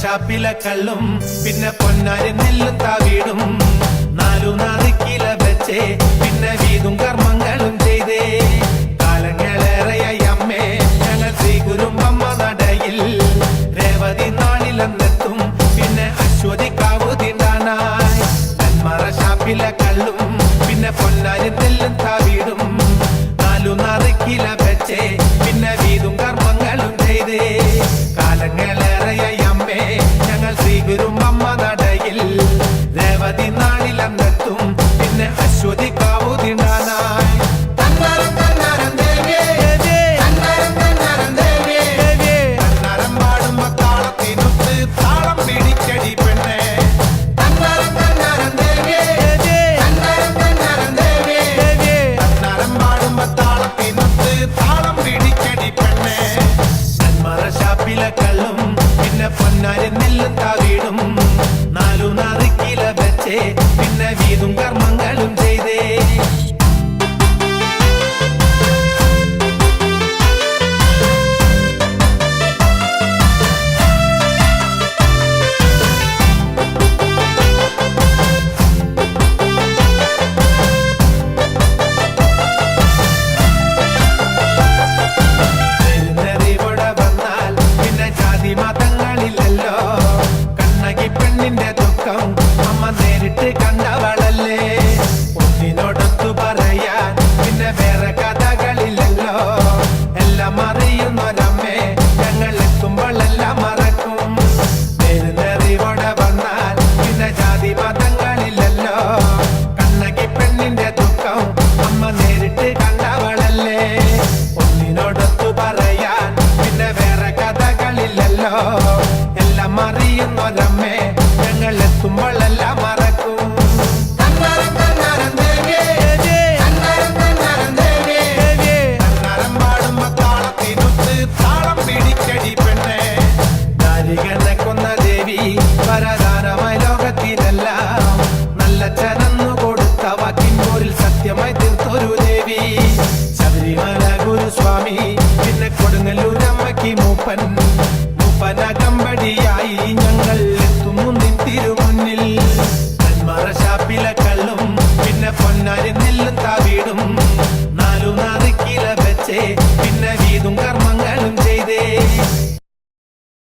ഷാപ്പിലെ കള്ളും പിന്നെ പൊന്നാരി നെല്ലും താവീടും നാലു നാല് കില വെച്ചേ പിന്നെ വീതും കർമ്മങ്ങളും ചെയ്തേ. കാലങ്ങളേറെയായി അമ്മേ ഞങ്ങൾ ശ്രീ ഗുരുമ്പമ്മ നടയിൽ രേവതി നാളിലെന്നെത്തും പിന്നെ അശ്വതി കാവു തിണ്ടാനായി കള്ളും പിന്നെ പൊന്നാരി നെല്ലും താവീടും നാലു നാറിക്കില വെച്ചേ പിന്നെ വീതും കർമ്മങ്ങളും അമ്മ നേരിട്ട് കണ്ടവളല്ലേ? ഒന്നിനോടൊത്തു പറയാൻ പിന്നെ വേറെ കഥകളില്ലല്ലോ. എല്ലാം അറിയുന്നൊരമ്മേ ഞങ്ങൾ എത്തുമ്പോഴെല്ലാം മറക്കും. പെരുന്നറിവിടെ വന്നാൽ പിന്നെ ജാതി മതങ്ങളില്ലല്ലോ. കണ്ണകി പെണ്ണിന്റെ ദുഃഖം അമ്മ നേരിട്ട് കണ്ടവളല്ലേ? ഒന്നിനോടൊത്തു പറയാൻ പിന്നെ വേറെ കഥകളില്ലല്ലോ. എല്ലാം അറിയുന്നൊരമ്മേ ഞങ്ങൾ എത്തുമ്പോഴെല്ലാം മറക്കും. കൊന്ന ദേവി വരദാനമായി ലോകത്തിനെല്ലാം. നല്ല ചരന്നു കൊടുത്ത വാക്കിൻപോരിൽ സത്യമായി തീർത്തൊരു ദേവി. ശബരിമല ഗുരുസ്വാമി പിന്നെ കൊടുങ്ങല്ലൂരമ്മയ്ക്ക് മൂപ്പൻ.